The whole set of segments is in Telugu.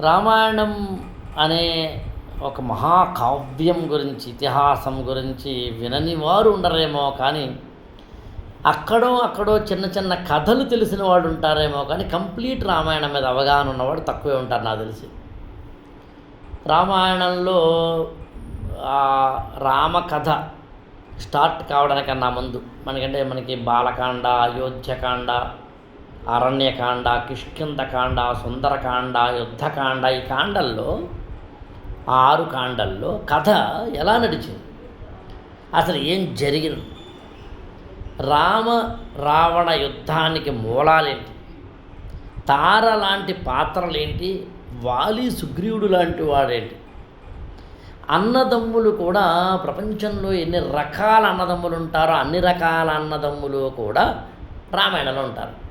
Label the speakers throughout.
Speaker 1: రామాయణం అనే ఒక మహాకావ్యం గురించి ఇతిహాసం గురించి వినని వారు ఉండరేమో కానీ అక్కడో అక్కడో చిన్న చిన్న కథలు తెలిసిన వాడు ఉంటారేమో కానీ కంప్లీట్ రామాయణం మీద అవగాహన ఉన్నవాడు తక్కువే ఉంటారు నాకు తెలిసి. రామాయణంలో ఆ రామ కథ స్టార్ట్ కావడానికన్నా ముందు మనకంటే మనకి బాలకాండ అయోధ్యకాండ అరణ్యకాండ కిష్కిందకాండ సుందరకాండ యుద్ధకాండ ఈ కాండల్లో ఆరు కాండల్లో కథ ఎలా నడిచింది? అసలు ఏం జరిగింది? రామ రావణ యుద్ధానికి మూలాలేంటి? తార లాంటి పాత్రలేంటి? వాలి సుగ్రీవుడు లాంటి వాడేంటి? అన్నదమ్ములు కూడా ప్రపంచంలో ఎన్ని రకాల అన్నదమ్ములు ఉంటారో అన్ని రకాల అన్నదమ్ములు కూడా రామాయణంలో ఉంటారు.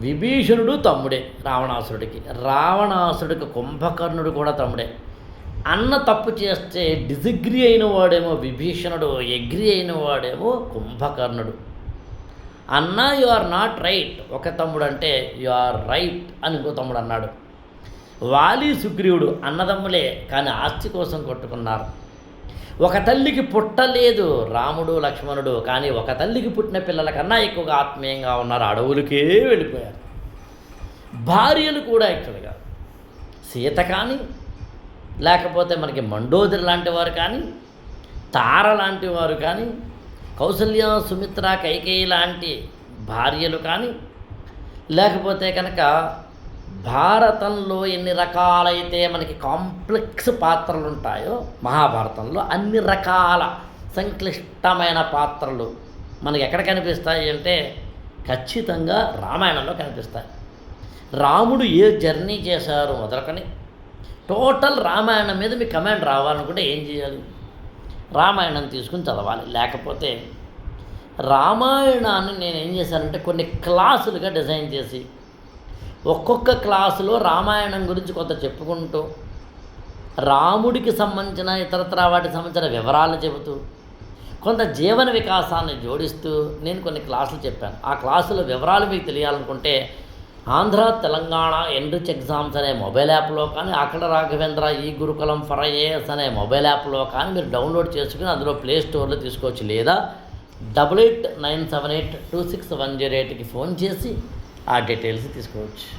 Speaker 1: విభీషణుడు తమ్ముడే రావణాసురుడికి. రావణాసురుడికి కుంభకర్ణుడు కూడా తమ్ముడే. అన్న తప్పు చేస్తే డిజిగ్రీ అయిన వాడేమో విభీషణుడు ఎగ్రీ అయిన వాడేమో కుంభకర్ణుడు. అన్న యు ఆర్ నాట్ రైట్. ఒక తమ్ముడు అంటే యు ఆర్ రైట్ అని ఇంకో తమ్ముడు అన్నాడు. వాలి సుగ్రీవుడు అన్నదమ్ములే కానీ ఆస్తి కోసం కొట్టుకున్నారు. ఒక తల్లికి పుట్టలేదు రాముడు లక్ష్మణుడు కానీ ఒక తల్లికి పుట్టిన పిల్లల కన్నా ఎక్కువగా ఆత్మీయంగా ఉన్నారు అడవులకే వెళ్ళిపోయారు. భార్యలు కూడా యాక్చువల్గా సీత కానీ లేకపోతే మనకి మండోదరి లాంటి వారు కానీ తార లాంటి వారు కానీ కౌసల్య సుమిత్ర కైకేయి లాంటి భార్యలు కానీ లేకపోతే కనుక భారతంలో ఎన్ని రకాలైతే మనకి కాంప్లెక్స్ పాత్రలు ఉంటాయో మహాభారతంలో అన్ని రకాల సంక్లిష్టమైన పాత్రలు మనకి ఎక్కడ కనిపిస్తాయి అంటే ఖచ్చితంగా రామాయణంలో కనిపిస్తాయి. రాముడు ఏ జర్నీ చేశారు మొదలుకొని టోటల్ రామాయణం మీద మీ కమాండ్ రావాలనుకుంటే ఏం చేయాలి? రామాయణం తీసుకుని చదవాలి. లేకపోతే రామాయణాన్ని నేను ఏం చేశానంటే కొన్ని క్లాసులుగా డిజైన్ చేసి ఒక్కొక్క క్లాసులో రామాయణం గురించి కొంత చెప్పుకుంటూ రాముడికి సంబంధించిన ఇతరత్ర వాటికి సంబంధించిన వివరాలు చెబుతూ కొంత జీవన వికాసాన్ని జోడిస్తూ నేను కొన్ని క్లాసులు చెప్పాను. ఆ క్లాసుల వివరాలు మీకు తెలియాలనుకుంటే ఆంధ్ర తెలంగాణ ఎన్రిచ్ ఎగ్జామ్స్ అనే మొబైల్ యాప్లో కానీ అక్కడ రాఘవేంద్ర ఈ గురుకులం ఫర్ ఐఏఎస్ అనే మొబైల్ యాప్లో కానీ మీరు డౌన్లోడ్ చేసుకుని అందులో ప్లే స్టోర్లో తీసుకోవచ్చు. లేదా double eight nine seven eight two six one zero ఎయిట్కి ఫోన్ చేసి ఆ డీటెయిల్స్ తీసుకోవచ్చు.